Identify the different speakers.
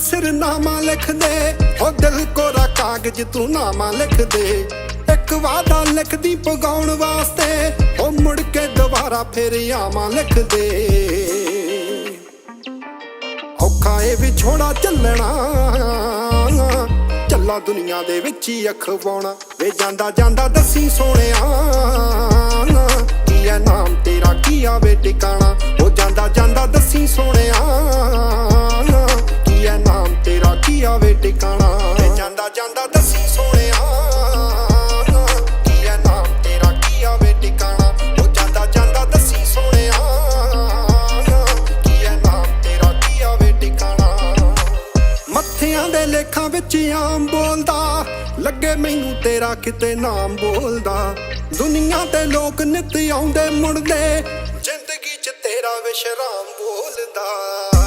Speaker 1: ਸਿਰਨਾਮਾ ਲਿਖ ਦੇ ਹੋ ਦਿਲ ਕੋਰਾ ਕਾਗਜ਼ ਤੂੰ ਨਾਮਾ ਲਿਖ ਦੇ ਇੱਕ ਵਾਦਾ ਲਿਖਦੀ ਪਗਾਉਣ ਵਾਸਤੇ, ਹੋ ਮੁੜ ਕੇ ਦੁਬਾਰਾ ਫਿਰ ਆਵਾਂ ਲਿਖ ਦੇ ਔਖਾ ਇਹ ਵਿਛੋੜਾ ਚੱਲਣਾ, ਚੱਲਾ ਦੁਨੀਆ ਦੇ ਵਿੱਚ ਹੀ ਅਖਵਾਉਣਾ। ਵੇ ਜਾਂਦਾ ਜਾਂਦਾ ਦੱਸੀ ਸੋਹਣਿਆ, ਕੀ ਐ ਨਾਮ ਤੇਰਾ, ਕੀ ਆਵੇ ਟਿਕਾਣਾ। ਹੱਥਿਆਂ ਦੇ ਲੇਖਾਂ ਵਿੱਚ ਆਮ ਬੋਲਦਾ। ਲੱਗੇ ਮੈਨੂੰ ਤੇਰਾ ਕਿਤੇ ਨਾਮ ਬੋਲਦਾ। ਦੁਨੀਆ ਤੇ ਲੋਕ ਨਿਤ ਆਉਂਦੇ ਮੁੜਦੇ। ਜ਼ਿੰਦਗੀ 'ਚ ਤੇਰਾ ਵਿਸ਼ਰਾਮ ਬੋਲਦਾ।